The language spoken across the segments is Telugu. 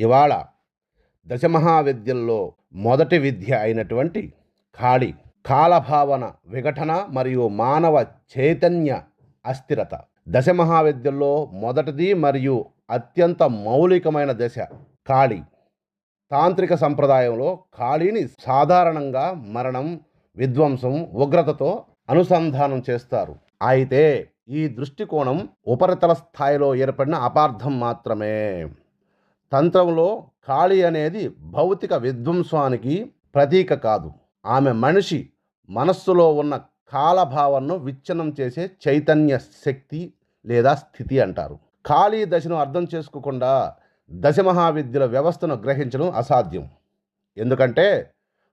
ఇవాళ దశమహావిద్యల్లో మొదటి విద్య అయినటువంటి ఖాళీ కాలభావన విఘటన మరియు మానవ చైతన్య అస్థిరత. దశమహావిద్యల్లో మొదటిది మరియు అత్యంత మౌలికమైన దశ ఖాళీ. తాంత్రిక సంప్రదాయంలో ఖాళీని సాధారణంగా మరణం విధ్వంసం ఉగ్రతతో అనుసంధానం చేస్తారు. అయితే ఈ దృష్టికోణం ఉపరితల స్థాయిలో ఏర్పడిన అపార్థం మాత్రమే. తంత్రంలో కాళి అనేది భౌతిక విధ్వంసానికి ప్రతీక కాదు. ఆమె మనిషి మనస్సులో ఉన్న కాలభావనను విచ్ఛిన్నం చేసే చైతన్య శక్తి లేదా స్థితి అంటారు. ఖాళీ దశను అర్థం చేసుకోకుండా దశమహావిద్యుల వ్యవస్థను గ్రహించడం అసాధ్యం. ఎందుకంటే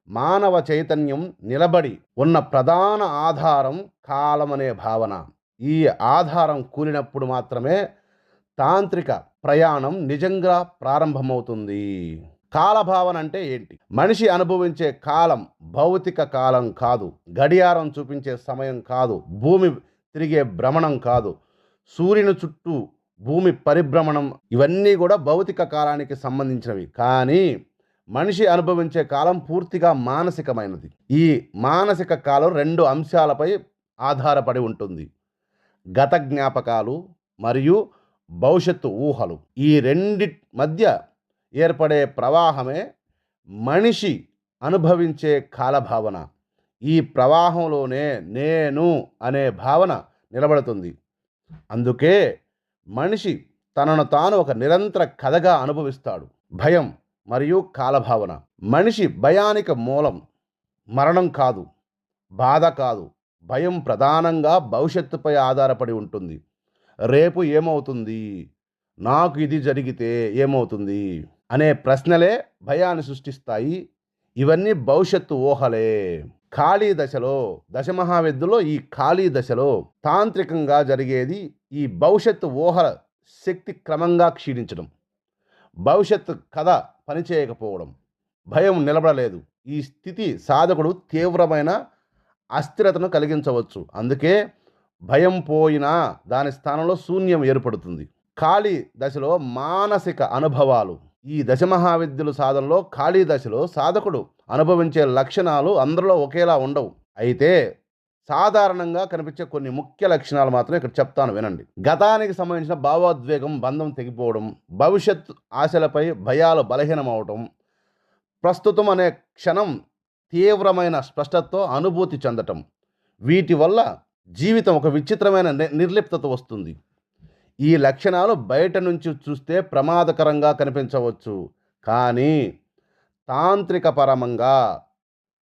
మానవ చైతన్యం నిలబడి ఉన్న ప్రధాన ఆధారం కాలం అనే భావన. ఈ ఆధారం కూలినప్పుడు మాత్రమే తాంత్రిక ప్రయాణం నిజంగా ప్రారంభమవుతుంది. కాలభావన అంటే ఏంటి? మనిషి అనుభవించే కాలం భౌతిక కాలం కాదు. గడియారం చూపించే సమయం కాదు. భూమి తిరిగే భ్రమణం కాదు. సూర్యుని చుట్టూ భూమి పరిభ్రమణం ఇవన్నీ కూడా భౌతిక కాలానికి సంబంధించినవి. కానీ మనిషి అనుభవించే కాలం పూర్తిగా మానసికమైనది. ఈ మానసిక కాలం రెండు అంశాలపై ఆధారపడి ఉంటుంది. గత జ్ఞాపకాలు మరియు భవిష్యత్తు ఊహలు. ఈ రెండి మధ్య ఏర్పడే ప్రవాహమే మనిషి అనుభవించే కాలభావన. ఈ ప్రవాహంలోనే నేను అనే భావన నిలబడుతుంది. అందుకే మనిషి తనను తాను ఒక నిరంతర కథగా అనుభవిస్తాడు. భయం మరియు కాలభావన. మనిషి భయానికి మూలం మరణం కాదు బాధ కాదు భయం ప్రధానంగా భవిష్యత్తుపై ఆధారపడి ఉంటుంది. రేపు ఏమవుతుంది? నాకు ఇది జరిగితే ఏమవుతుంది? అనే ప్రశ్నలే భయాన్ని సృష్టిస్తాయి. ఇవన్నీ భవిష్యత్తు ఊహలే. ఖాళీ దశలో దశమహావిద్యలో ఈ ఖాళీ దశలో తాంత్రికంగా జరిగేది ఈ భవిష్యత్తు ఊహల శక్తి క్రమంగా క్షీణించడం. భవిష్యత్తు కథ పనిచేయకపోవడం. భయం నిలబడలేదు. ఈ స్థితి సాధకుడు తీవ్రమైన అస్థిరతను కలిగించవచ్చు. అందుకే భయం పోయినా దాని స్థానంలో శూన్యం ఏర్పడుతుంది. ఖాళీ దశలో మానసిక అనుభవాలు. ఈ దశ మహావిద్యుల సాధనలో ఖాళీ దశలో సాధకుడు అనుభవించే లక్షణాలు అందరిలో ఒకేలా ఉండవు. అయితే సాధారణంగా కనిపించే కొన్ని ముఖ్య లక్షణాలు మాత్రం ఇక్కడ చెప్తాను వినండి. గతానికి సంబంధించిన భావోద్వేగం బంధం తెగిపోవడం భవిష్యత్ ఆశలపై భయాలు బలహీనమవటం ప్రస్తుతం అనే క్షణం తీవ్రమైన స్పష్టతతో అనుభూతి చెందటం వీటి వల్ల జీవితం ఒక విచిత్రమైన నిర్లిప్తత వస్తుంది. ఈ లక్షణాలు బయట నుంచి చూస్తే ప్రమాదకరంగా కనిపించవచ్చు. కానీ తాంత్రిక పరమంగా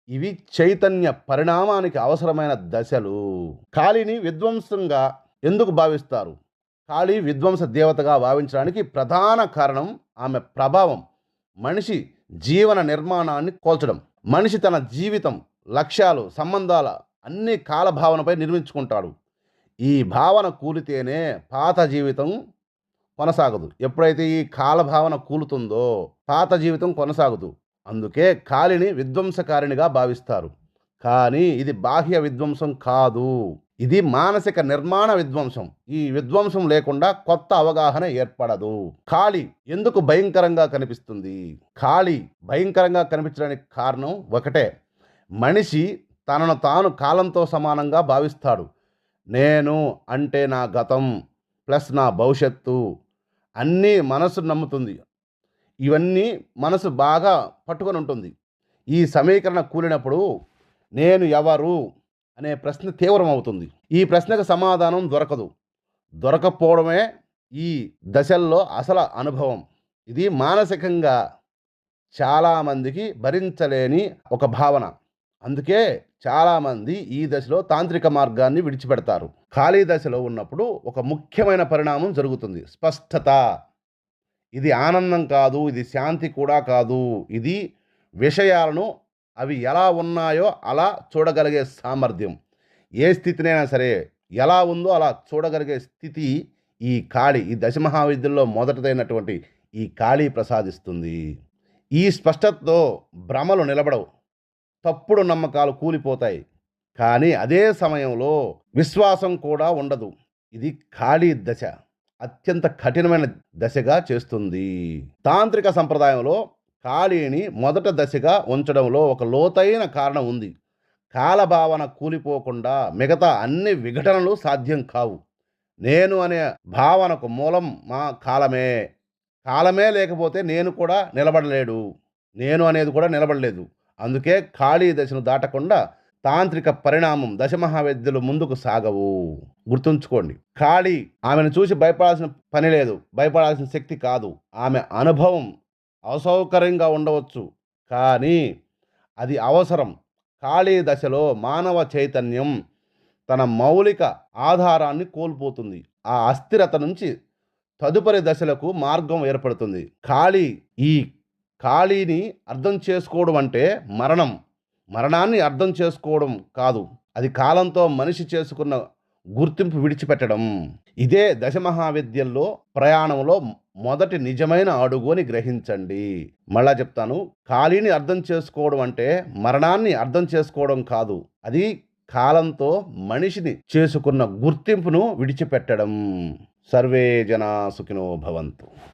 ఇవి చైతన్య పరిణామానికి అవసరమైన దశలు. కాళీని విధ్వంసంగా ఎందుకు భావిస్తారు? కాళీ విధ్వంస దేవతగా భావించడానికి ప్రధాన కారణం ఆమె ప్రభావం. మనిషి జీవన నిర్మాణాన్ని కోల్చడం. మనిషి తన జీవితం లక్ష్యాలు సంబంధాల అన్ని కాలభావనపై నిర్మించుకుంటాడు. ఈ భావన కూలితేనే పాత జీవితం కొనసాగదు. ఎప్పుడైతే ఈ కాలభావన కూలుతుందో పాత జీవితం కొనసాగదు. అందుకే కాలిని విధ్వంసకారిణిగా భావిస్తారు. కానీ ఇది బాహ్య విధ్వంసం కాదు. ఇది మానసిక నిర్మాణ విధ్వంసం. ఈ విధ్వంసం లేకుండా కొత్త అవగాహన ఏర్పడదు. ఖాళీ ఎందుకు భయంకరంగా కనిపిస్తుంది? ఖాళీ భయంకరంగా కనిపించడానికి కారణం ఒకటే. మనిషి తనను తాను కాలంతో సమానంగా భావిస్తాడు. నేను అంటే నా గతం ప్లస్ నా భవిష్యత్తు అన్నీ మనసు నమ్ముతుంది. ఇవన్నీ మనసు బాగా పట్టుకొని ఉంటుంది. ఈ సమీకరణ కూలినప్పుడు నేను ఎవరు అనే ప్రశ్న తీవ్రమవుతుంది. ఈ ప్రశ్నకు సమాధానం దొరకదు. దొరకపోవడమే ఈ దశల్లో అసలు అనుభవం. ఇది మానసికంగా చాలామందికి భరించలేని ఒక భావన. అందుకే చాలామంది ఈ దశలో తాంత్రిక మార్గాన్ని విడిచిపెడతారు. ఖాళీ దశలో ఉన్నప్పుడు ఒక ముఖ్యమైన పరిణామం జరుగుతుంది. స్పష్టత. ఇది ఆనందం కాదు ఇది శాంతి కూడా కాదు. ఇది విషయాలను అవి ఎలా ఉన్నాయో అలా చూడగలిగే సామర్థ్యం. ఏ స్థితినైనా సరే ఎలా ఉందో అలా చూడగలిగే స్థితి ఈ ఖాళీ ఈ దశ దశమహావిద్యల్లో మొదటిదైనటువంటి ఈ ఖాళీ ప్రసాదిస్తుంది. ఈ స్పష్టతతో భ్రమలు నిలబడవు. తప్పుడు నమ్మకాలు కూలిపోతాయి. కానీ అదే సమయంలో విశ్వాసం కూడా ఉండదు. ఇది ఖాళీ దశ. అత్యంత కఠినమైన దశగా చేస్తుంది. తాంత్రిక సంప్రదాయంలో ఖాళీని మొదట దశగా ఉంచడంలో ఒక లోతైన కారణం ఉంది. కాలభావన కూలిపోకుండా మిగతా అన్ని విఘటనలు సాధ్యం కావు. నేను అనే భావనకు మూలం మా కాలమే. కాలమే లేకపోతే నేను కూడా నిలబడలేడు. నేను అనేది కూడా నిలబడలేదు. అందుకే ఖాళీ దశను దాటకుండా తాంత్రిక పరిణామం దశమహావిద్యలు ముందుకు సాగవు. గుర్తుంచుకోండి ఖాళీ ఆమెను చూసి భయపడాల్సిన పని లేదు భయపడాల్సిన శక్తి కాదు. ఆమె అనుభవం అసౌకర్యంగా ఉండవచ్చు కానీ అది అవసరం. ఖాళీ దశలో మానవ చైతన్యం తన మౌలిక ఆధారాన్ని కోల్పోతుంది. ఆ అస్థిరత నుంచి తదుపరి దశలకు మార్గం ఏర్పడుతుంది. ఖాళీ ఈ ఖాళీని అర్థం చేసుకోవడం అంటే మరణం. మరణాన్ని అర్థం చేసుకోవడం కాదు. అది కాలంతో మనిషి చేసుకున్న గుర్తింపు విడిచిపెట్టడం. ఇదే దశమహావిద్యల్లో ప్రయాణంలో మొదటి నిజమైన అడుగు అని గ్రహించండి. మళ్ళా చెప్తాను. ఖాళీని అర్థం చేసుకోవడం అంటే మరణాన్ని అర్థం చేసుకోవడం కాదు. అది కాలంతో మనిషిని చేసుకున్న గుర్తింపును విడిచిపెట్టడం. సర్వే జనా సుఖినో భవంతు.